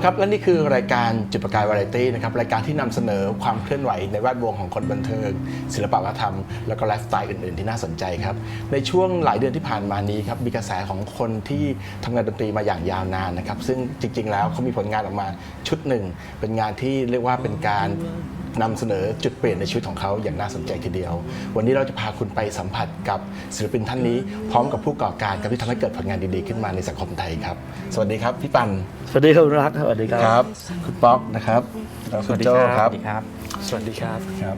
คุณผู้ชมครับและนี่คือรายการจุดประกายวาไรตี้นะครับรายการที่นำเสนอความเคลื่อนไหวในแวดวงของคนบันเทิง ศิลปวัฒนธรรม แล้วก็ไลฟ์สไตล์อื่นๆ ที่น่าสนใจครับในช่วงหลายเดือนที่ผ่านมานี้ครับมีกระแสของคนที่ทำงานดนตรีมาอย่างยาวนานนะครับซึ่งจริงๆแล้วเขามีผลงานออกมาชุดหนึ่ง เป็นงานที่เรียกว่าเป็นการ นำเสนอจุดเปลี่ยนในชีวิตของเขาอย่างน่าสนใจทีเดียว วันนี้เราจะพาคุณไปสัมผัสกับศิลปินท่านนี้ พร้อมกับผู้ก่อการครับที่ทำให้เกิดผลงานดีๆขึ้นมาในสังคมไทยครับ สวัสดีครับพี่ปันสวัสดีครับคุณรักสวัสดีครับครับ คุณป๊อกนะครับแล้วคุณโจครับ สวัสดีครับ สวัสดีครับ ครับ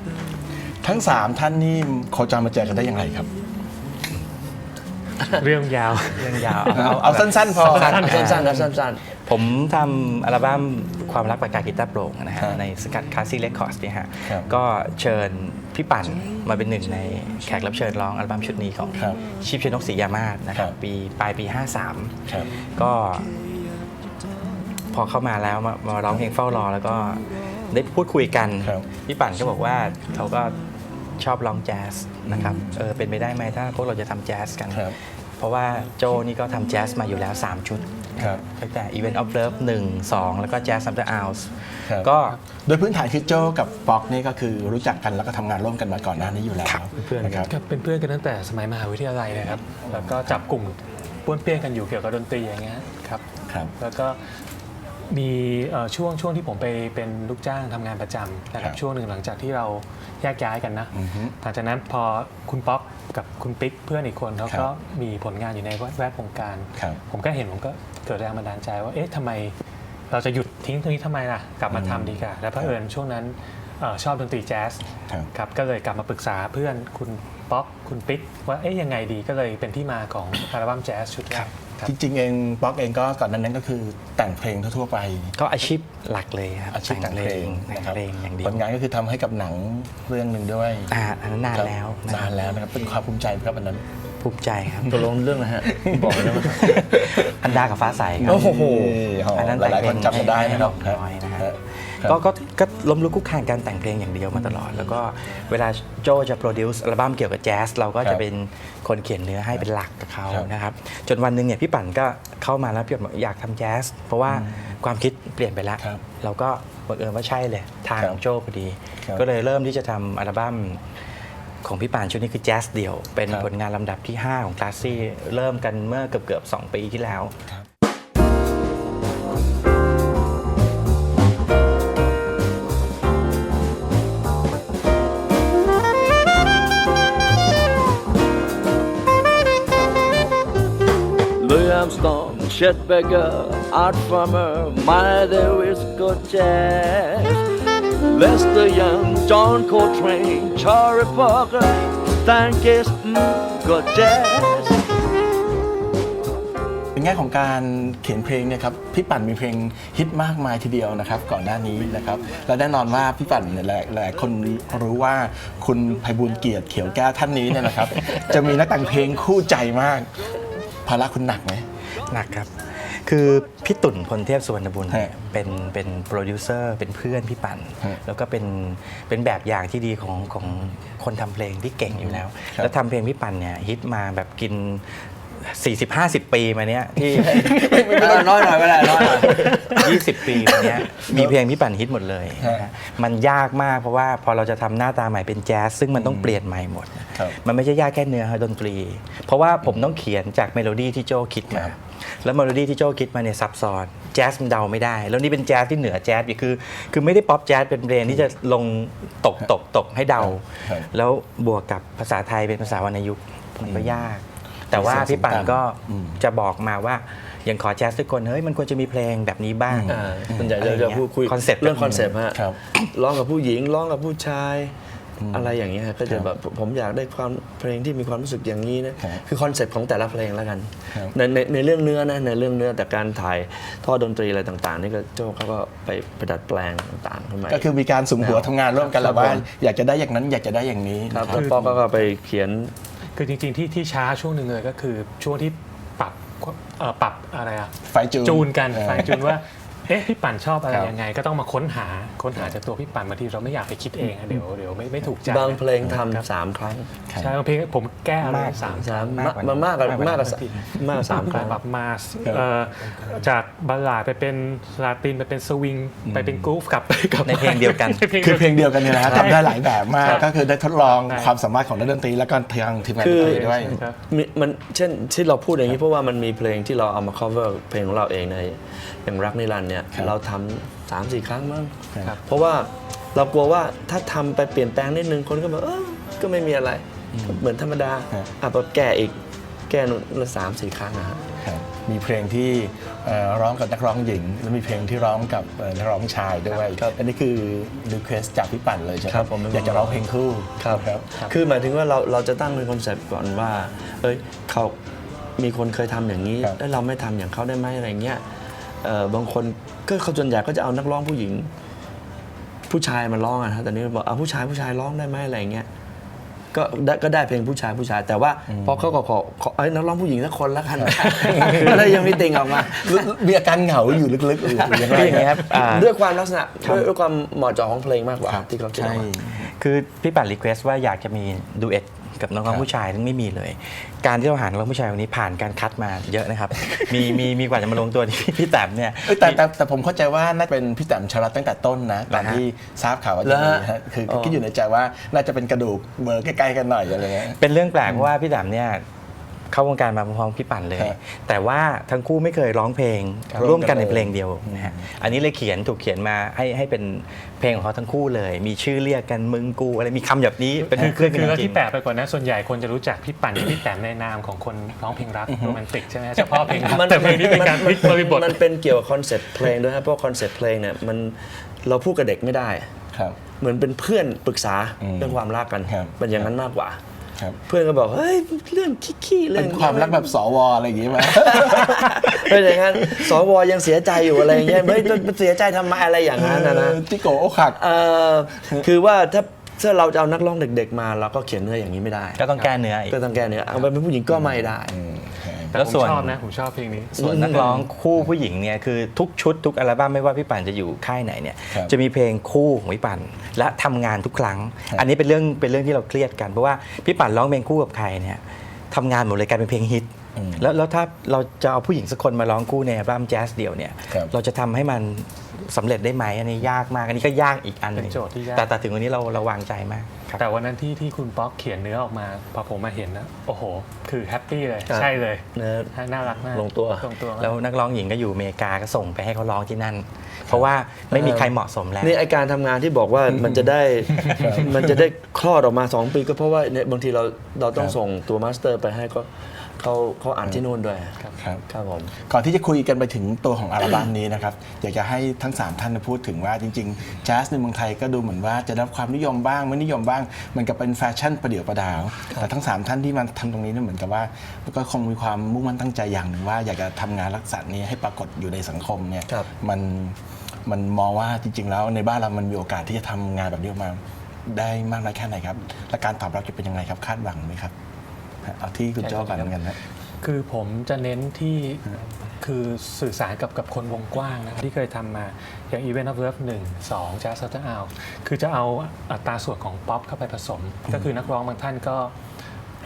ทั้ง 3 ท่านนี่โคจรมาเจอกันได้อย่างไรครับ เรื่องยาว เรื่องยาว เอาเอาสั้นๆพอสั้นๆสั้นๆครับสั้น ผมทำอัลบั้มความรักปากกากีตาร์โปร่งนะฮะครับในสกัดคลาสสิกเรคคอร์ดเนี่ยฮะครับก็เชิญพี่ปั่นมาเป็นหนึ่งในแขกรับเชิญร้องอัลบั้มชุดนี้ของครับชิปชนกศรียามาศนะครัครับบปีปลายปีครับ53 ก็ พอเข้ามาแล้วมามาร้องเพลงเฝ้ารอแล้วก็ได้พูดคุยกันครับพี่ปั่นก็บอกว่าเขาก็ชอบร้องแจ๊สนะครับเออเป็นไปได้ไหมถ้าพวกเราจะทำแจ๊สกันครับ เพราะว่าโจนี่ก็ทำแจ๊สมาอยู่แล้ว 3 ชุดครับ ตั้งแต่ Event of Love 1 2 แล้วก็ Jazz After Hours ครับ ก็ โดยพื้นฐานคือโจกับป๊อกนี่ก็คือรู้จักกันแล้วก็ทำงานร่วมกันมาก่อนหน้านี้อยู่แล้วครับเพื่อนนะครับก็เป็นเพื่อนกันตั้งแต่สมัยมหาวิทยาลัยนะครับ แล้วก็จับกลุ่มป้วนเปี้ยนกันอยู่เกี่ยวกับดนตรีอย่างเงี้ยครับ ครับ แล้วก็ มีเอ่อช่วงช่วงที่ผมไปเป็นลูกจ้างทำงานประจำนะคครัรับบช่วงหนึ่งหลังจากที่เราแยกย้ายกันนะอือฮึหลังจากนั้นพอคุณป๊อปกับคุณปิ๊กเพื่อนอีกคนเขาครับก็มีผลงานอยู่ในแวดวงการ ครับ ผมก็เห็นผมก็เกิดแรงบันดาลใจว่าเอ๊ะทำไมเราจะหยุดทิ้งตรงนี้ทำไมล่ะ กลับมาทำดีกว่าแล้วเผอิญช่วงนั้นเออชอบดนตรีแจ๊ส ครับ ครับก็เลยกลับมาปรึกษาเพื่อนคุณป๊อกคุณปิ๊กว่าเอ๊ะยังไงดีก็เลยเป็นที่มาของ อัลบั้มแจ๊สชุดแรก ครับ จริงๆเองป๊อกเองก็ก่อนหนั้นนั้นก็คือแต่งเพลงทั่วๆไป ก็อาชีพหลักเลยครับอาชีพแต่งเพลงแต่งนะครับเพลงอย่างเดียผวลงานก็คือทำให้กับหนังเรื่องหนึ่งด้วยอ่าอันนั้นนานครับแล้วะนานแล้วนะครับเป็นความภูมิใจไหมครับอันนั้นภูมิใจครับตกลงเรื่องอะไรฮะบอกเลยนะว่าอันดากับฟ้าใสครัโอ้โหอันนั้นหลายๆคนจำกันได้นะครับให้น้อยนะฮะครับ ก็ก็ก็ล้มลุกคลุกคลานการแต่งเพลงอย่างเดียวมาตลอด แล้วก็เวลาโจจะโปรดิวซ์อัลบั้มเกี่ยวกับแจ๊สเราก็ครัจะบเป็นคนเขียนเนื้อให้เป็นหลักกับเขาครับนะครับจนวันหนึ่งเนี่ยพี่ปั่นก็เข้ามาแล้วพี่ปั่นบอกอยากทำแจ๊สเพราะว่าความคิดเปลี่ยนไปแล้วครับเราก็บังเอิญว่าใช่เลยทางครับของโจพอดีครับก็เลยเริ่มที่จะทำอัลบั้มของพี่ป่านชุดนี้คือแจ๊สเดี่ยว เป็นครับผลงานลำดับที่ 5 ของคลาสซี่เริ่มกันเมื่อเกือบเกือบๆ2ปีที่แล้ว Armstrong, Chet Baker, Art Farmer, My There Is Good Jazz. Lester Young, John Coltrane, Charlie Parker, Stan Getz, mm, good jazz. ในแง่ของการเขียนเพลงเนี่ยครับพี่ปั่นมีเพลงฮิตมากมายทีเดียวนะครับ ก่อนหน้านี้นะครับและแน่นอนว่าพี่ปั่นเนี่ยหลายหลายคนรู้ว่าคุณไพบูลย์เกียรติเขียวแก้วท่านนี้เนี่ยนะครับ จะมีนักแต่งเพลงคู่ใจมากภาระคุณหนักไหม หนักครับ คือพี่ตุ่นพลเทพสุวรรณบุญเนี่ยฮะเป็นเป็นโปรดิวเซอร์เป็นเพื่อนพี่ปั่นฮะแล้วก็เป็นเป็นแบบอย่างที่ดีของของคนทำเพลงที่เก่งอยู่แล้วครับแล้วทำเพลงพี่ปั่นเนี่ยฮิตมาแบบกิน40-50 ปีมาเนี้ยที่น้อยหน่อยไม่ได้น้อยหน่อย20 ปีมาเนี้ยมีเพลงพี่ปั่นฮิตหมดเลยนะฮะมันยากมากเพราะว่าพอเราจะทำหน้าตาใหม่เป็นแจ๊สซึ่งมันต้องเปลี่ยนใหม่หมดครับมันไม่ใช่ยากแค่เนื้อดนตรี เพราะว่าผมต้องเขียนจากเมโลดี้ที่โจคิดมาครับ แล้วเมโลดี้ที่โจคิดมาเนี่ยซับซ้อนแจ๊สมันเดาไม่ได้ แล้วนี่เป็นแจ๊สที่เหนือแจ๊สอีกคือ คือไม่ได้ป๊อปแจ๊สเป็นเพลงที่จะลงตกตกตกให้เดาครับแล้วบวกกับภาษาไทยเป็นภาษาวรรณยุกต์มันก็ยาก แต่ว่าพี่ปั่นก็อืมจะบอกมาว่าอย่างขอแจ๊สทุกคนเฮ้ยมันควรจะมีเพลงแบบนี้บ้างอ่าส่วนใหญ่อะไรอจะย่างเงี้ยพูดคุยคอนเซ็ปต์เรื่องคอนเซปต์ฮะครับร้องกับผู้หญิงร้องกับผู้ชาย อะไรอย่างเงี้ยฮะก็จะแบบผมอยากได้ความเพลงที่มีความรู้สึกอย่างนี้นะครับคือคอนเซปต์ของแต่ละเพลงแล้วกันครับในในในเรื่องเนื้อนะในเรื่องเนื้อแต่การถ่ายทอดดนตรีอะไรต่างๆ นี่ก็โจ้เขาก็ไปไปดัดแปลงต่างๆขึ้นมาก็คือมีการสุมหัวทำงานร่วมกันแหละครับว่าผมอยากจะได้อย่างนั้นอยากจะได้อย่างนี้ครับนะครับแล้วป๊อกก็ไปเขียน คือจริง ๆ ที่ที่ช้าช่วงหนึ่งเลยก็คือช่วงที่ปรับเอ่อปรับอะไรอะไฟจูนจูนกันเออไฟจูนว่า เอ๊ะพี่ปั่นชอบอะไรครับ ยังไง ก็ต้องมาค้นหาค้นหาจากตัวพี่ปั่นบางทีเราไม่อยากไปคิดเองอะเดี๋ยวเดี๋ยวไม่ไม่ถูกใจบางเพลงครับทำสามครั้งใช่บางเพลงผมแก้อะไรมาก สาม สามมากกว่ามันมากกว่ามากกว่ามากกว่าสามมากกว่าสามครั้ง แบบมาเอ่อจากบัลลาดไปเป็นลาตินไปเป็นสวิง ไปเป็นกรูฟกลับกลับในเพลงเดียวกัน ในเพลงคือเดียวเพลงเดียวกันเนี่ยนะฮะทำได้หลายแบบมากครับก็คือได้ทดลองใช่ ความสามารถของนักดนตรีแล้วก็ทางทีมงานคืดอนตรีด้วย ครับ มีมันเช่นที่เราพูดอย่างนี้เพราะว่ามันมีเพลงที่เราเอามา cover เพลงของเราเองในอย่างรักนิรันดร์เนี่ยครับเราทำสามสี่ครั้งมั้งครับ เพราะว่าเรากลัวว่าถ้าทำไปเปลี่ยนแปลงนิดนึงคนก็แบบเออก็ไม่มีอะไรก็เหมือนธรรมดาครับอะพอแก้อีกแก้นู่นละสามสี่ครั้งนะฮะ ครับมีเพลงที่เอ่อร้องกับนักร้องหญิง แล้วมีเพลงที่ร้องกับเอ่อนักร้องชายด้วย ครับอันนี้คือรีเควสจากพี่ปั่นเลยใช่ไหมครับผม อยากจะร้องเพลงคู่ครับ ครับ คือหมายถึงว่าเราเราจะตั้งเป็นคอนเซปต์ก่อนว่า เอ้ยเขามีคนเคยทำอย่างนี้ ครับแล้วเราไม่ทำอย่างเขาได้ไหมอะไรเงี้ยเอ่อ บางคนก็เขาส่วนใหญ่ก็จะเอานักร้องผู้หญิง ผู้ชายมาร้องอะนะฮะแต่นี้บอกเอาผู้ชายผู้ชายร้องได้ไหมอะไรเงี้ยก็ได้ก็ได้เพลงผู้ชายผู้ชาย แต่ว่าพอเขาก็ขอขอเอ้ยนักร้องผู้หญิงสักคนละกันก็เลยยังมีติงออกมามีอาการเหงาอยู่ลึกๆหรือยังไงคืออย่างนี้ครับอ่าด้วยความลักษณะด้วยด้วยความเหมาะเจาะของเพลงมากกว่าครับที่เขาคิดอใช่อกมาคือพี่ปัดรีเควสว่าอยากจะมีดูเอท กับน้องๆผู้ชายซึ่งไม่มีเลย การที่เราหาน้องๆผู้ชายคนนี้ผ่านการคัดมาเยอะนะครับ มีมีมีกว่าจะมาลงตัวที่พี่แต้มเนี่ยเอ้ยแต่แต่แต่ผมเข้าใจว่าน่าจะเป็นพี่แต้มชารัตตั้งแต่ต้นนะตอนเหรอฮะที่ทราบข่าวว่าจะมีเหรอฮะฮะคืออ๋อคิดอยู่ในใจว่าน่าจะเป็นกระดูกเบอร์ใกล้ๆกันหน่อยอะไรเงี้ยเป็นเรื่องแปลกเพราะว่าพี่แต้มเนี่ย เข้าวงการมาพร้อมๆพี่ปั่นเลยครับแต่ว่าทั้งคู่ไม่เคยร้องเพลงครับร่วมกันในร่วมกันเลยเพลงเดียวนะฮะอันนี้เลยเขียนถูกเขียนมาให้ให้เป็นเพลงของเขาทั้งคู่เลย มีชื่อเรียกกันมึงกูอะไรมีคำแบบนี้เป็นคือเพื่อนคือกันแล้วจริที่งแปลกไปกว่านั้นส่วนใหญ่คนจะรู้จักพี่ปั่นกับพี่แต้มในนามของคนร้องเพลงรักโรแมนติกใช่ไหมเฉพาะเพลงรักแต่เพลงนี้เป็นการพลิกบริบทมันเป็นเกี่ยวกับคอนเซ็ปต์เพลงด้วยครับเพราะคอนเซ็ปต์เพลงเนี่ยมันเราพูดกับเด็กไม่ได้ครับเหมือนเป็นเพื่อนปรึกษาอืมเรื่องความรักกันครับเป็นอย่างนั้นมากกว่า ครับเพื่อนก็บอกเฮ้ยเรื่องขี้ๆเรื่เป็องนความรักแบบสวอะไรอย่างงี้ไหมเป็นอย่างนั้นสวยังเสียใจอยู่อะไรอย่างเงี้ยไม่ไม่เสียใจทำไมอะไรอย่างนั้นนะนะเออที่โกอกหัก เออคือว่าถ้าถ้าเราจะเอานักร้องเด็ก ๆ มาเราก็เขียนเนื้ออย่างนี้ไม่ได้ก็ต้องแก้เนื้ออีกก็ต้องแก้เนื้อเอาไปเป็นผู้หญิงก็ไม่ได้ แต่แล้วผมส่วน ชอบนะ ผมชอบเพลงนี้ ส่วนนักร้องคู่ผู้หญิงเนี่ยคือทุกชุดทุกอัลบั้มไม่ว่าพี่ปั่นจะอยู่ค่ายไหนเนี่ยครับจะมีเพลงคู่ของพี่ปั่นและทำงานทุกครั้ง ครับ อันนี้เป็นเรื่องเป็นเรื่องที่เราเครียดกันเพราะว่าพี่ปั่นร้องเพลงคู่กับใครเนี่ยทำงานหมดเลยกลายเป็นเพลงฮิตอืม แล้วแล้วถ้าเราจะเอาผู้หญิงสักคนมาร้องคู่ในอัลบั้มแจ๊สเดี่ยวเนี่ย ครับ เราจะทำให้มันสำเร็จได้ไหมอันนี้ยากมาก อันนี้ก็ยากอีกอันหนึงเป็นโจทย์ที่ยาก แต่แต่ถึงวันนี้เราเราวางใจมากครับ แต่วันนั้นที่ที่คุณป๊อกเขียนเนื้อออกมาพอผมมาเห็นนะโอ้โห คือแฮปปี้เลย ครับ ใช่เลยเนื้อน่ารักมากลงตัว ลงตัวมากแล้วนักร้องหญิงก็อยู่อเมริกาก็ส่งไปให้เขาร้องที่นั่น เพราะว่าไม่มีใครเหมาะสมแล้ว นี่ไอการทำงานที่บอกว่ามันจะได้มันจะได้คลอดออกมา 2 ปีก็เพราะว่าเนี่ยบางทีเราเราต้องครับส่งตัวมาสเตอร์ไปให้ก็ เขาเขาอ่านที่นู่นด้วยครับครับผมก่อนที่จะคุยกันไปถึงตัวของอัลบั้มนี้นะครับอยากจะให้ทั้ง 3 ท่านพูดถึงว่าจริงๆแจ๊สในเมืองไทยก็ดูเหมือนว่าจะได้รับความนิยมบ้างไม่นิยมบ้าง มันก็เป็นแฟชั่นประเดี๋ยวประดาว แต่ทั้ง 3 ท่านที่มาทำตรงนี้เนี่ยเหมือนกับว่า ก็คงมีความมุ่งมั่นตั้งใจอย่างหนึ่งว่า อยากจะทำงานลักษณะนี้ให้ปรากฏอยู่ในสังคมเนี่ยครับมันมันมองว่าจริง ๆ แล้วในบ้านเรามันมีโอกาสที่จะทำงานแบบนี้ออกมาได้มากน้อยแค่ไหนครับและการตอบรับจะเป็นยังไงครับคาดหวังไหมครับ เอาที่คุณโจ้ก่อนแล้วกันนะคือผมจะเน้นที่คือสื่อสารกับกับคนวงกว้างนะครับที่เคยทำมาอย่าง Event of Love 1 2 Jazz After Hour คือจะเอาอัตราส่วนของป๊อปเข้าไปผสม ก็คือนักร้องบางท่านก็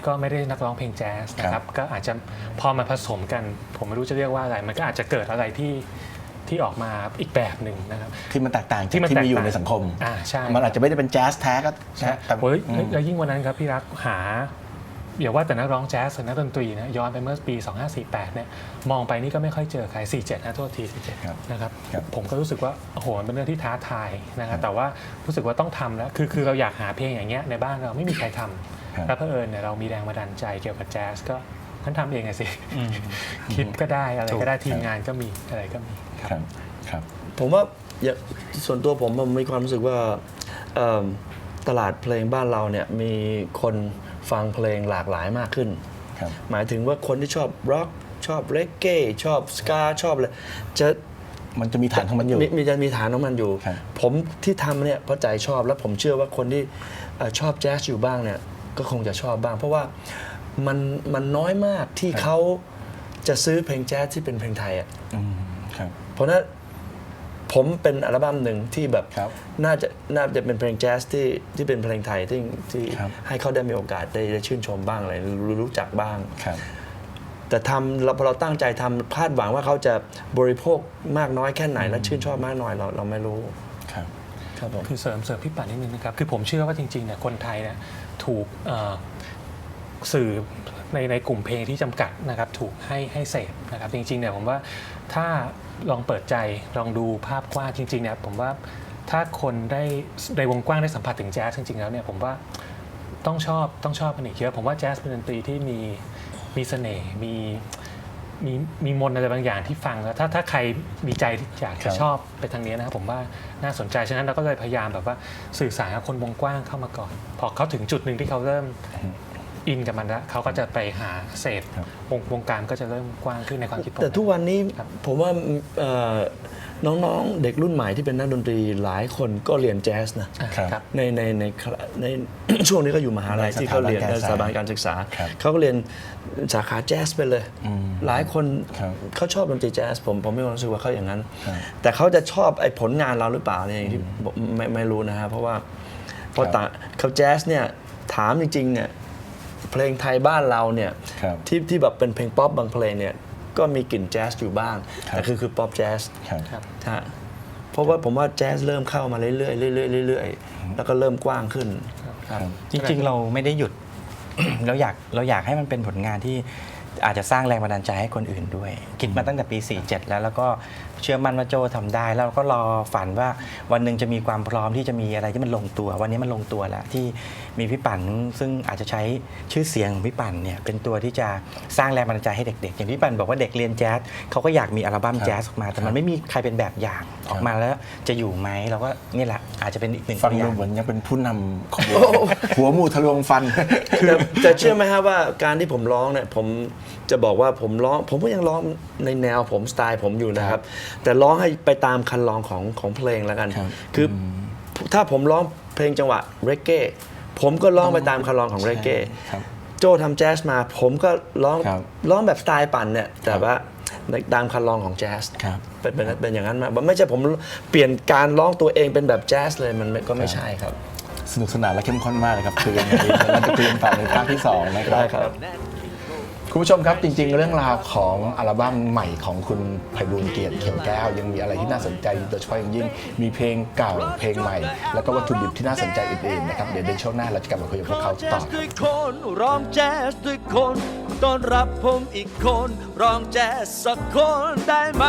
ก็ไม่ได้นักร้องเพลงแจ๊สนะคครัรับบก็อาจจะพอมาผสมกัน ผมไม่รู้จะเรียกว่าอะไร มันก็อาจจะเกิดอะไรที่ที่ออกมาอีกแบบหนึ่งนะครับ ที่มันแตกต่างจากที่มันที่มีอยู่แตกต่างในสังคมอ่าใช่มันอาจจะไม่ได้เป็นแจ๊สแท้ก็ใช่แต่โอ้ยอืมแล้วยิ่งวันนั้นครับพี่รักหา อย่าว่าแต่นักร้องแจ๊สหรือนักดนตรีนะย้อนไปเมื่อปี 2548 เนี่ยมองไปนี่ก็ไม่ค่อยเจอใคร 47 นะโทษทีครับ47นะครับ ครับ ผมก็รู้สึกว่าโอ้โหมันเป็นเรื่องที่ท้าทายนะครับแต่ว่ารู้สึกว่าต้องทำแล้วคือคือเราอยากหาเพลงอย่างเงี้ยในบ้านเราไม่มีใครทำครับแล้วเผอิญเนี่ยเรามีแรงบันดาลใจเกี่ยวกับแจ๊สก็งั้นทำเองอะสิ คิดก็ได้อะไรก็ได้ทีมงานก็มีอะไรก็มี ครับครับ ผมว่าอย่างส่วนตัวผมผมมีความรู้สึกว่าเอิ่มตลาดเพลงบ้านเราเนี่ยมีคน ฟังเพลงหลากหลายมากขึ้นครับหมายถึงว่าคนที่ชอบร็อกชอบเรกเก้ชอบสกาชอบอะไรจะมันจะมีฐานของมันอยู่มีมีจะมีฐานของมันอยู่ครับผมที่ทำเนี่ยเพราะใจชอบและผมเชื่อว่าคนที่เอ่อชอบแจ๊สอยู่บ้างเนี่ยก็คงจะชอบบ้าง เพราะว่ามันมันน้อยมากที่เขาจะซื้อเพลงแจ๊สที่เป็นเพลงไทยอะอืมครับเพราะฉะนั้น ผมเป็นอัลบั้มหนึ่งที่แบบครับน่าจะน่าจะเป็นเพลงแจ๊สที่ที่เป็นเพลงไทยที่ที่ครับให้เขาได้มีโอกาสได้ได้ชื่นชมบ้างอะไรรู้รู้จักบ้าง ครับ แต่ทำเราพอเราตั้งใจทำคาดหวังว่าเขาจะบริโภคมากน้อยแค่ไหนและชื่นชอบมากน้อยเราเราไม่รู้ครับ ครับผม คือเสริมเสริมพี่ป่านนิดนึงนะครับ คือผมเชื่อว่าจริงๆเนี่ยคนไทยเนี่ยถูกเอ่อสื่อในในกลุ่มเพลงที่จำกัดนะครับถูกให้ให้เสพนะครับจริงๆเนี่ยผมว่าถ้า ลองเปิดใจลองดูภาพกว้างจริงๆเนี่ยผมว่าถ้าคนได้ในวงกว้างได้สัมผัสถึงแจ๊สจริงๆแล้วเนี่ยผมว่าต้องชอบต้องชอบมันอีกเยอะผมว่าแจ๊สเป็นดนตรีที่มีมีเสน่ห์มีมีมีมนอะไรบางอย่างที่ฟังแล้วถ้าถ้าใครมีใจที่อยากจะชอบไปทางนี้นะครับผมว่าน่าสนใจฉะนั้นเราก็เลยพยายามแบบว่าสื่อสารกับคนวงกว้างเข้ามาก่อน พอเขาถึงจุดหนึ่งที่เขาเริ่ม อินกับมันแล้วเขาก็จะไปหาเสพครับวงวงการก็จะเริ่มกว้างขึ้นในความคิดผมแต่ทุกวันนี้ครับผมว่าเอ่อน้องๆ เด็กรุ่นใหม่ที่เป็นนักดนตรีหลายคนก็เรียนแจ๊สนะอ่าครับครับในในในในช่วงนี้ก็อยู่มหาลัยในที่เขาเรียนสในถาบันการศึกษาสถาบันการศึกษาครับเขาก็เรียนสาขาแจ๊สไปเลยอืมหลายคนครับเขาชอบดนตรีแจ๊สผมผมไม่รู้สึกว่าเขาอย่างนั้นครับแต่เขาจะชอบไอ้ผลงานเราหรือเปล่าเนี่ยอย่างที่ผมไม่ไม่รู้นะฮะเพราะว่าเพราะต่างเขาแจ๊สเนี่ยถามจริงๆเนี่ย เพลงไทยบ้านเราเนี่ยครับที่ที่แบบเป็นเพลงป๊อปบางเพลงเนี่ยก็มีกลิ่นแจ๊สอยู่บ้างครับแต่คือคือป๊อปแจ๊สครับครับฮะเพราะว่าผมว่าแจ๊สเริ่มเข้ามาเรื่อยๆเรื่อยๆเรื่อยๆแล้วก็เริ่มกว้างขึ้นครับจริงๆเราไม่ได้หยุด เราอยากเราอยากให้มันเป็นผลงานที่ อาจจะสร้างแรงบันดาลใจให้คนอื่นด้วย คิดมาตั้งแต่ปี 47 แล้วแล้วก็เชื่อมั่นว่าโจทำได้ แล้วก็รอฝันว่าวันหนึ่งจะมีความพร้อมที่จะมีอะไรที่มันลงตัว วันนี้มันลงตัวแล้วที่มีพี่ปั่นซึ่งอาจจะใช้ชื่อเสียงของพี่ปั่นเนี่ยเป็นตัวที่จะสร้างแรงบันดาลใจให้เด็กๆ อย่างพี่ปั่นบอกว่าเด็กเรียนแจ๊สเขาก็อยากมีอัลบั้มแจ๊สออกมา แต่มันไม่มีใครเป็นแบบอย่างออกมาแล้วจะอยู่ไหมเราก็นี่แหละอาจจะเป็นอีกหนึ่งฟังตัวอดูย่าง เหมือนยังเป็นผู้นำขบวนหัวหมูทะลวงฟันแต่แต่เชื่อไหมฮะว่าการที่ผมร้องเนี่ยผมจะบอกว่าผมร้องผมก็ยังร้องในแนวผมสไตล์ผมอยู่นะครับ แต่ร้องให้ไปตามคันลองของของเพลงแล้วกันครับคืออถ้าผมร้องเพลงจังหวะเรเก้ผมก็ร้องไปตามคันลองของเรเก้ครับโจทำแจ๊สมา ผมก็ร้องครับร้องแบบสไตล์ปั่นเนี่ยแต่ว่าในตามคันลองของแจ๊สครับเป็นเป็นเป็นอย่างนั้นมาไม่ใช่ผมเปลี่ยนการร้องตัวเองเป็นแบบแจ๊สเลยมันไม่ก็ไม่ใช่ครับสนุกสนานและเข้มข้นมากเลยครับคือกันวันนี้เราจะคุยกันต่อในภาคที่สองนะครับได้ คุณผู้ชมครับจริง ๆ เรื่องราวของอัลบั้มใหม่ของคุณไพบูลย์เกียรติเขียวแก้ว ยังมีอะไรที่น่าสนใจโดยเฉพาะอย่างยิ่งมีเพลงเก่าเพลงใหม่ แล้วก็วัตถุดิบที่น่าสนใจอื่นๆนะครับเดี๋ยวในช่วงหน้าเราจะกลับมาคุยกับพวกเขาต่อครับ ด้วยคนร้องแจ๊สด้วยคนต้อนรับผมอีกคน ร้องแจ๊สสักคนได้ไหม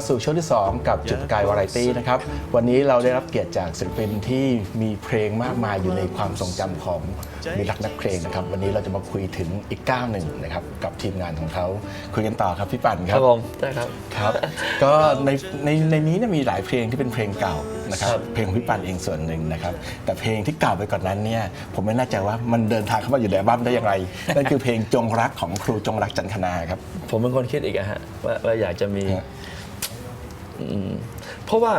มาสู่ช่วงที่ 2 กับจุดประกายวาไรตี้นะครับ วันนี้เราได้รับเกียรติจากศิลปินที่มีเพลงมากมายอยู่ในความทรงจำของมิตรรักนักเพลงนะครับ วันนี้เราจะมาคุยถึงอีกก้าวหนึ่งนะครับกับทีมงานของเขาคุยกันต่อครับพี่ปั่นคครัรับบผมได้ครับครับก็ในในในนี้เนี่ยมีหลายเพลงที่เป็นเพลงเก่านะครับครับเพลงของพี่ปั่นเองส่วนหนึ่งนะครับแต่เพลงที่เก่าไปก่อนนั้นเนี่ยผมไม่แน่ใจว่ามันเดินทางเข้ามาอยู่ในอัลบั้มได้อย่างไรนั่นคือเพลงจงรักของครูจงรักจันทนาครับผมเป็นคนคิดอีกอะฮะว่าว่าอยากจะมีฮะอืม เพราะว่า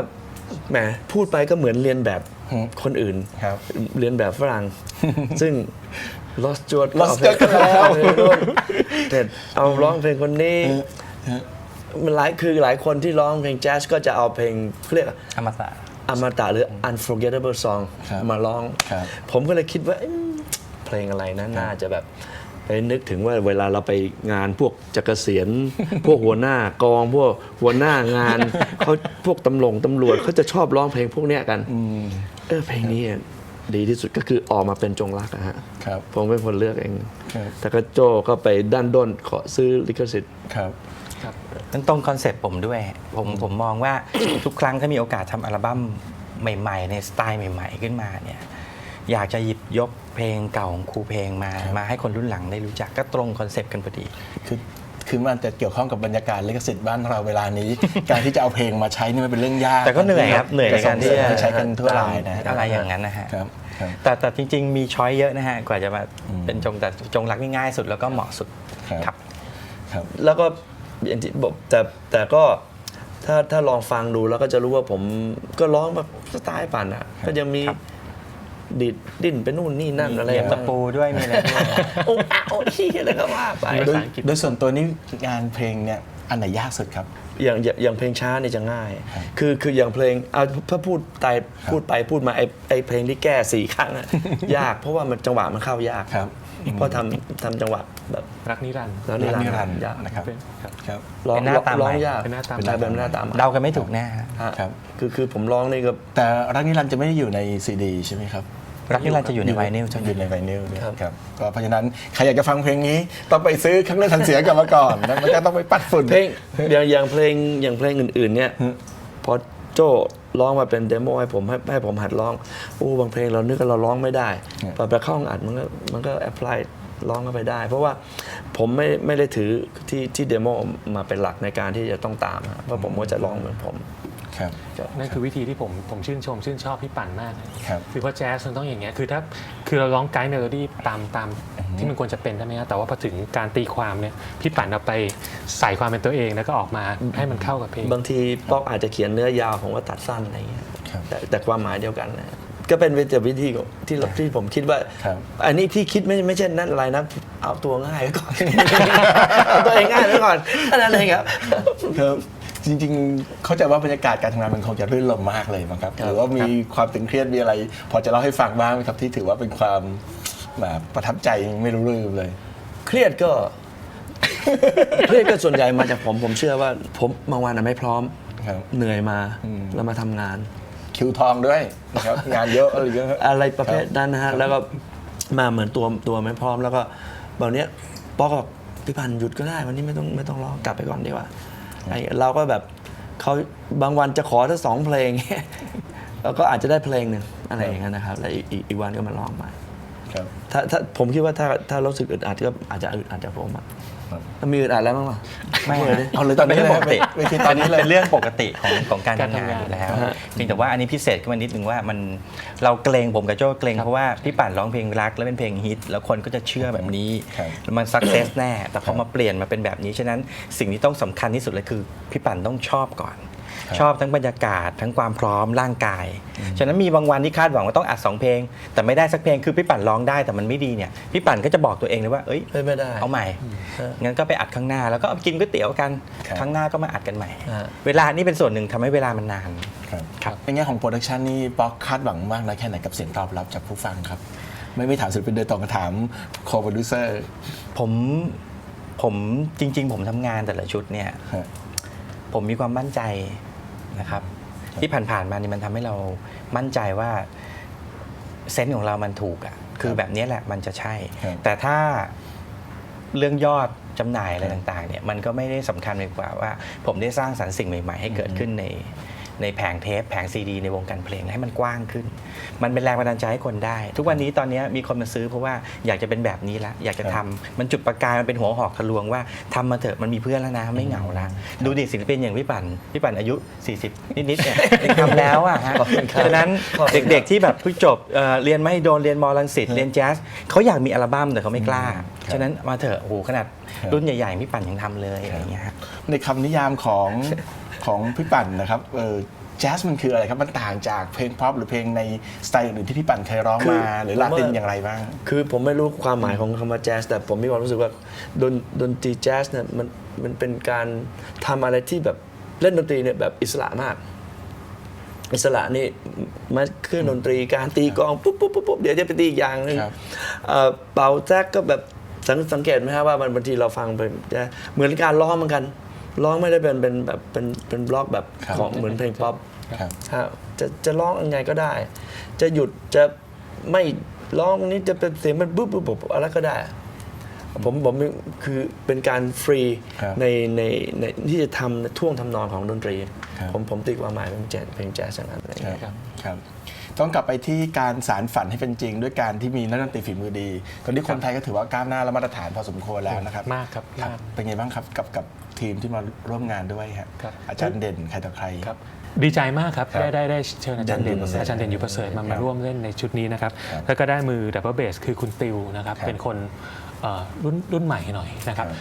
แหมพูดไปก็เหมือนเรียนแบบฮะคนอื่น ครับ เรียนแบบฝรั่ง ซึ่งลอสจวด Lost Stewart ก็แล้วแต่เอาร้องเพลงคนนี้มันหลายคือหลายคนที่ร้องเพลงแจ๊สก็จะเอาเพลงเขาเรียกอมตะอมตะหรือ unforgettable song ครับมาร้องครับผมก็เลยคิดว่าเอ๊ะเพลงอะไรนะน่าจะแบบ ไปนึกถึงว่าเวลาเราไปงานพวกจักรเสียน พวกหัวหน้ากอง พวกหัวหน้างานเขาพวกตำรวจตำรวจเขาจะชอบร้องเพลงพวกเนี้ยกันเออเพลงนี้อะดีที่สุดก็คือออกมาเป็นจงรักนะฮะครับผมเป็นคนเลือกเองครับแต่ก็โจก็ไปด้านด้นขอซื้อลิขสิทธิ์ครับนั่นตรงคอนเซ็ปต์ผมด้วย ผมผมมองว่าทุกครั้งถ้ามีโอกาสทำอัลบั้มใหม่ ๆ ในสไตล์ใหม่ ๆ ขึ้นมาเนี่ย อยากจะหยิบยกเพลงเก่าของครูเพลงมา มาให้คนรุ่นหลังได้รู้จักก็ตรงคอนเซ็ปต์กันพอดี คือคือมันจะเกี่ยวข้องกับบรรยากาศลิขสิทธิ์บ้านเราเวลานี้ การที่จะเอาเพลงมาใช้นี่มันเป็นเรื่องยากแต่ก็เหนื่อยครับเหนื่อยในการที่จะใช้กันทั่วลายนะอะไรอย่างนั้นนะฮะครับครับแต่แต่จริง ๆ มีช้อยเยอะนะฮะกว่าจะมาเป็นจงแต่จงรักนี่ง่ายสุดแล้วก็เหมาะสุดครับครับครับแล้วก็อย่างที่บอกแต่แต่ก็ถ้าถ้าลองฟังดูแล้วก็จะรู้ว่าผมก็ร้องแบบสไตล์ปั่นอะก็ยังมีครับ ดิดดิ้นไปนู่นนี่นั่นอะไรเหยียบตะปูด้วยมีอะไรด้วยโอ้อะโอ้ที่อะไรก็ว่าไปโดยโดยส่วนตัวนี้งานเพลงเนี่ยอันไหนยากสุดครับ อย่างอย่างอย่างเพลงช้าเนี่ยจะง่าย คือคืออย่างเพลงเอาถ้าพูดไปพูดไปพูดมาไอไอเพลงที่แก้สี่ครั้งอะยากเพราะว่ามันจังหวะมันเข้ายากครับเพราะทำทำจังหวะแบบรักนิรันดร์แล้วนี่รักนิรันดร์ยากนะครับเป็นครับครับร้องเป็นหน้าตาร้องใหม่ยากเป็นหน้าตาใช่เป็นหน้าตามเดากันไม่ถูกแน่ฮะฮะครับคือคือผมร้องนี่ก็แต่รักนิรันดร์จะไม่ได้อยู่ในซีดีใช่ไหมครับ รักนิรันดร์จะอยู่ในไวนิลใช่ไหมอยู่ในไวนิลด้วยครับครับก็เพราะฉะนั้นใครอยากจะฟังเพลงนี้ต้องไปซื้อเครื่องเล่นทันเสียงกลับมาก่อนแล้วมันก็ต้องไปปัดฝุ่นเพลงอย่างอย่างเพลงอย่างเพลงอื่นๆเนี่ยฮึพอโจ้ร้องมาเป็นเดโมให้ผมให้ให้ผมหัดร้องโอ้บางเพลงเรานึกว่าเราร้องไม่ได้พอไปเข้าห้องอัดมันก็มันก็แอพพลายร้องเข้าไปได้ เพราะว่าผมไม่ไม่ได้ถือที่ที่เดโมมาเป็นหลักในการที่จะต้องตามฮะเพราะผมก็จะร้องเหมือนผม ครับนั่นคือวิธีที่ผมผมชื่นชม ชื่นชอบพี่ปั่นมากนะครับคือเพราะแจ๊สมันต้องอย่างเงี้ยคือถ้าคือเราร้องไกด์เมโลดี้ตามตามที่มันควรจะเป็นใช่ไหมฮะแต่ว่าพอถึงการตีความเนี่ยพี่ปั่นเอาไปใส่ความเป็นตัวเองแล้วก็ออกมาให้มันเข้ากับเพลงบางทีป๊อกอาจจะเขียนเนื้อยาวผมก็ตัดสั้นอะไรอย่างเงี้ยครับแต่แต่ความหมายเดียวกันนะก็เป็นวิธีวิธีของที่เราที่ผมคิดว่าครับอันนี้ที่คิดไม่ไม่ใช่นั่นอะไรนะ เอาตัวง่ายไว้ก่อน เอาตัวเองง่ายไว้ก่อนแค่นั้นเองครับครับ จริงๆ เข้าใจว่าบรรยากาศการทำงานมันคงจะรื่นรมมากเลยมั้งครับหรือว่ามีความตึงเครียดมีอะไร พอจะเล่าให้ฟังบ้างไหมครับที่ถือว่าเป็นความแบบประทับใจไม่รู้ลืมเลย เครียดก็ เครียดก็ส่วนใหญ่มาจากผมผมเชื่อว่าผมบางวันอะไม่พร้อมครับ เหนื่อยมาอืม แล้วมาทำงาน คิวทองด้วยนะครับ งานเยอะอะไรเยอะ อะไรประเภทนั้นนะฮะ แล้วก็มาเหมือนตัวตัวไม่พร้อม แล้วก็บางเนี้ยป๊อกก็บอกพี่พันธุ์หยุดก็ได้ วันนี้ไม่ต้องไม่ต้องร้องกลับไปก่อนดีกว่า ไอ้เราก็แบบเขาบางวันจะขอทั้งสองเพลงแล้วก็อาจจะได้เพลงหนึ่งอะไรอย่างเงี้ยนะครับ แล้วอีกอีกอีกวันก็มาร้องใหม่ครับ ถ้าถ้าผมคิดว่าถ้าถ้ารู้สึกอึดอัดก็อาจจะอึดอัดจากผมอะ ครับมันมีอึดอัดแล้วมั้งล่ะไม่พูดฮะเลยดิเอาเลยตอนนี้เป็นเลยเรื่องปกติเวทีตอนนี้เลย เป็นเรื่องปกติของของการการทำงานทำงานอยู่แล้วฮะเพียงแต่ว่าอันนี้พิเศษขึ้นมานิดนึงว่ามันเราเกรงผมกับโจ้เกรงเพราะว่าพี่ปั่นร้องเพลงรัก แล้วเป็นเพลงฮิต แล้วคนก็จะเชื่อแบบนี้ ครับแล้วมันสักเซสแน่ แต่พอมาเปลี่ยนมาเป็นแบบนี้ ฉะนั้นสิ่งที่ต้องสำคัญที่สุดเลยคือ พี่ปั่นต้องชอบก่อน ชอบทั้งบรรยากาศทั้งความพร้อมร่างกาย ฉะนั้นมีบางวันที่คาดหวังว่าต้องอัดสองเพลง แต่ไม่ได้สักเพลงคือพี่ปั่นร้องได้แต่มันไม่ดีเนี่ยพี่ปั่นก็จะบอกตัวเองเลยว่าเอ้ยไม่ไม่ได้เอาใหม่เอองั้นก็ไปอัดข้างหน้าแล้วก็กินก๋วยเตี๋ยวกันครับครั้งหน้าก็มาอัดกันใหม่ฮะเวลานี่เป็นส่วนหนึ่งทำให้เวลามันนานครับครับในแง่ของโปรดักชันนี่ป๊อกคาดหวังมากน้อยแค่ไหนกับเสียงตอบรับจากผู้ฟังครับ ไม่ไม่ถามศิลปินโดยตรงก็ถามโคโปรดิวเซอร์ผมผมจริง ๆ ผมทำงานแต่ละชุดเนี่ย ผมมีความมั่นใจนะครับ ที่ผ่านๆมานี่มันทำให้เรามั่นใจว่าเซนส์ของเรามันถูกอะ่ะคือแบบนี้แหละมันจะใช่ครับแต่ถ้าเรื่องยอดจำหน่ายอะไรครับต่างๆเนี่ยมันก็ไม่ได้สำคัญไปกว่าว่า ผมได้สร้างสรรค์สิ่งใหม่ ๆ ให้เกิดขึ้นใน ในแผงเทปแผงซีดีในวงการเพลงให้มันกว้างขึ้น มันเป็นแรงบันดาลใจให้คนได้ ทุกวันนี้ตอนนี้มีคนมาซื้อเพราะว่าอยากจะเป็นแบบนี้ละอยากจะทำมันจุดประกายมันเป็นหัวหอกทะลวงว่าทำมาเถอะมันมีเพื่อนแล้วนะไม่เหงาละดูดิศิลปินอย่างพี่ปั่นพี่ปั่นอายุ 40 นิดๆเนี่ยยังทำแล้วอะฮะขอบคุณครับฉะนั้นขอบคุณครับเด็กๆที่แบบเพิ่งจบเอ่อเรียนไม่โดนเรียนมอลังสิตเรียนแจ๊สเขาอยากมีอัลบั้มแต่เขาไม่กล้าฉะนั้นมาเถอะโอ้โหขนาดรุ่นใหญ่ๆพี่ปั่นยังทำเลยอะไรอย่างเงี้ยฮะในคำนิยามของ ของพี่ปั่นนะครับเออแจ๊สมันคืออะไรครับ มันต่างจากเพลงพ็อปหรือเพลงในสไตล์อื่นๆที่พี่ปั่นเคยร้องคือมา หรือลาตินอย่างไรบ้าง คือผมไม่รู้ความหมายของคำว่าแจ๊สแต่ผมมีความรู้สึกว่าดนดนตรีแจ๊สเนี่ยมันมันเป็นการทำอะไรที่แบบเล่นดนตรีเนี่ยแบบอิสระมาก อิสระนี่มาเครื่องดนตรีการตีกลองปุ๊บปุ๊บปุ๊บปุ๊บเดี๋ยวจะไปตีอีกอย่างหนึงครับเอ่อเป่าแจ็คก็แบบสังสังเกตไหมฮะว่ามันบางทีเราฟังไปจะเหมือนการร้องเหมือนกัน ร้องไม่ได้เป็นเป็นแบบเป็นเป็นบล็อกแบบครับของเหมือนเพลงป๊อปครับ ฮะจะจะร้องยังไงก็ได้ จะหยุดจะไม่ร้องนี้จะเป็นเสียงมันปุ๊บปุ๊บปุ๊บอะไรก็ได้ ผมผมคือเป็นการฟรีครับในในในที่จะทำท่วงทำนองของดนตรี ครับ ผมผมตีความหมายเป็นแจ๊สเพลงแจ๊สอย่างนั้นอะไรอย่างเงี้ย ครับ ครับ ต้องกลับไปที่การสารฝันให้เป็นจริง ด้วยการที่มีนักดนตรีฝีมือดี ตอนนี้คนไทยก็ถือว่าก้าวหน้าและมาตรฐานพอสมควรแล้วนะครับมากครับครับมาก เป็นไงบ้างครับกับกับ ทีมที่มาร่วมงานด้วยครับครับ อาจารย์เด่นใครต่อใคร ครับ ดีใจมากครับ ครับได้ได้ได้เชิญอาจารย์เด่นเด่นอยู่ประเสริฐอาจารย์เด่นอยู่ประเสริฐมาครัมาบร่วมเล่นในชุดนี้นะครับ ครับแล้วก็ได้มือดับเบิลเบสคือคุณติวนะครับ ครับเป็นคนเอ่อรุ่นรุ่นใหม่หน่อยนะครับ ครับ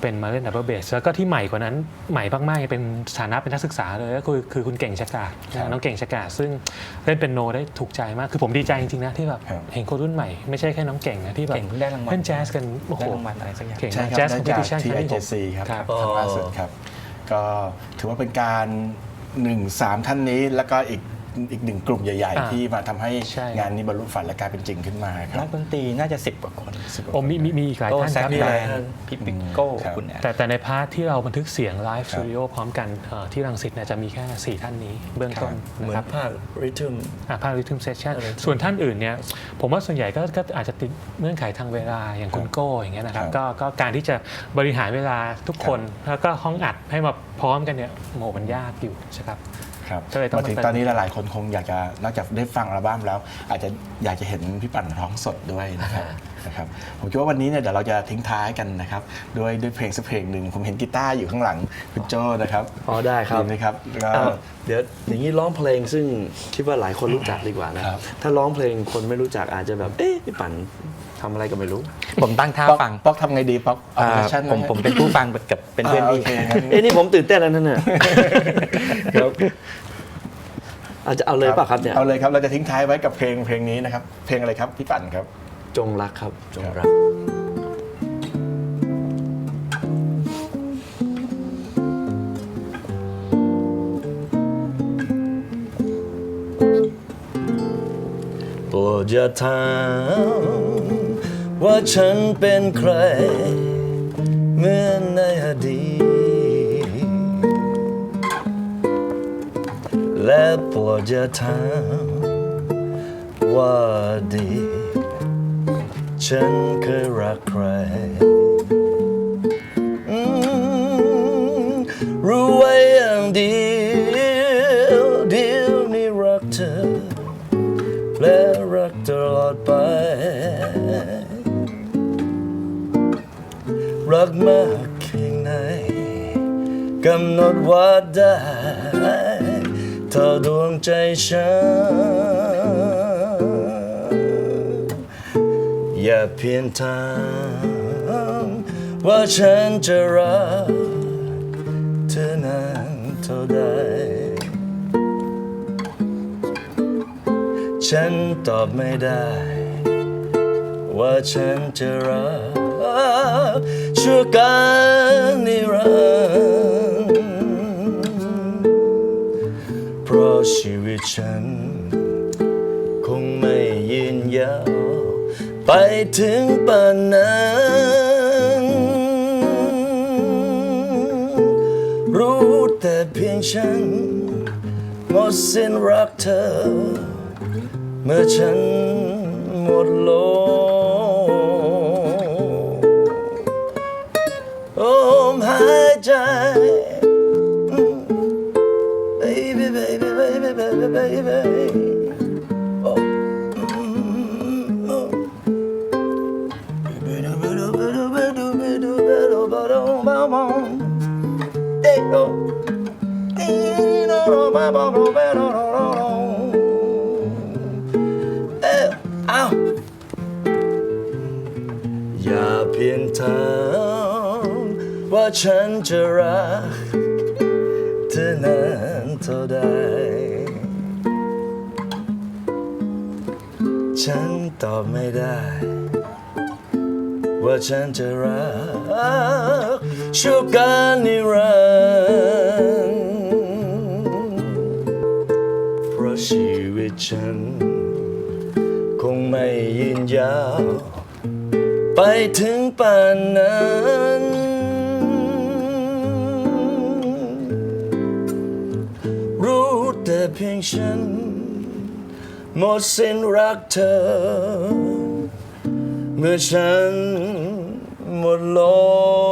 เป็นมาเล่นดับเบิลเบสแล้วก็ที่ใหม่กว่านั้นใหม่มากๆเป็นฐานะเป็นนักศึกษาเลยก็คือคือคุณเก่งชะกาดครับน้องเก่งชะกาดซึ่งเล่นเป็นโนได้ถูกใจมาก คือผมดีใจจริงๆนะที่แบบครับเห็นคนรุ่นใหม่ไม่ใช่แค่น้องเก่งนะที่แบบเก่งเพิ่งได้รางวัล เล่นแจ๊สกันโอ้โหได้รางวัลอะไรสักอย่าง เก่งใช่มากครับแจ๊สได้คอมเพจาก ติชันที่ครั้งที่หก IJC ครับครับ ครั้งล่าสุดครับ ก็ถือว่าเป็นการหนึ่งสามท่านนี้แล้วก็อีก อีกหนึ่งกลุ่มใหญ่อ่าๆที่มาทำให้ใช่งานนี้บรรลุฝันและกลายเป็นจริงขึ้นมาคนัรักบดนตรีน่าจะสิบกว่าคนโอ้มีมีมีอีกหลายโก้ท่านแซคครับแบแต่รนด์พี่ปิกโก้ครับคุณแอนแต่แต่ในพาร์ทที่เราบันทึกเสียงไลฟ์ครับสตูดิโอพร้อมกันเอ่อที่รังสิตเนี่ยจะมีแค่ 4 ท่านนี้เบื้องต้นเหมืนะอนครับภาคริทึมอ่าภาคริทึมเซสชั่นส่วนท่านอื่นเนี่ยผมว่าส่วนใหญ่ก็ก็อาจจะติดเงื่อนไขทางเวลาอย่างคุณโก้อย่างเงี้ยนะครับครับก็ก็การที่จะบริหารเวลาทุกคน แล้วก็ห้องอัดให้มาพร้อมกันเนี่ยโมมันยากอยู่ใช่ครับ ครับก็เลยต้องมาถึงเป็นตอนนี้หลายๆคนคงอยากจะนอกจากได้ฟังอัลบั้มแล้ว อาจจะอยากจะเห็นพี่ปั่นร้องสดด้วยนะครับนะครับผมคิดว่าวันนี้เนี่ยเดี๋ยวเราจะทิ้งท้ายกันนะครับด้วยด้วยเพลงสักเพลงหนึ่งผมเห็นกีตาร์อยู่ข้างหลังคุณโจ้นะครับอ๋อได้ครับดีไหมครับก็อ้าวเดี๋ยวอย่างนี้ร้องเพลงซึ่งคิดว่าหลายคนรู้จักดีกว่านะครับ ถ้าร้องเพลงคนไม่รู้จักอาจจะแบบเอ๊ะพี่ปั่น ทำอะไรก็ไม่รู้ ผมตั้งท่าป๊อกฟังป๊อกทำไงดีป๊อกอ่าเอาชั่นผมไหผมเป็นผู้ฟังกับเป็นเพื่อนอ่าพี่โอเคงั้นเอ้นี่ผมตื่นเต้นแล้วนั่นน่ะครับอาจจะเอาเลยเปล่ะครับเนี่ยเอาเลยครับเราจะทิ้งท้ายไว้กับเพลงเพลงนี้นะครับ เพลงอะไรครับพี่ปั่นครับ จงรักครับจงรักโปรดอย่าถาม ว่าฉันเป็นใคร เหมือนในอดีตและโปรดอย่าถามว่าดี ฉันเคยรักใคร รู้ไว้อย่างดี รักมากเพียงไหนกำหนดว่าได้เท่าดวงใจฉัน อย่าเพียงถามว่าฉันจะรักเธอนานเท่าใด ฉันตอบไม่ได้ ว่าฉันจะรัก ชั่วการนิรันดร์เพราะชีวิตฉัน คงไม่ยืนยาว ไปถึงป่านนั้นรู้แต่เพียงฉันหมดสิ้นรักเธอ เมื่อฉันหมดลม time. Mm. Baby, baby, baby, baby, baby. Oh. Mm. Oh. Hey, oh. ฉันจะรักเธอนานเท่าใด ฉันตอบไม่ได้ ว่าฉันจะรักชั่วการนิรันดร์เพราะชีวิตฉัน คงไม่ยืนยาว ไปถึงป่านนั้น ฉัน หมดสิ้นรักเธอ เมื่อฉันหมดลม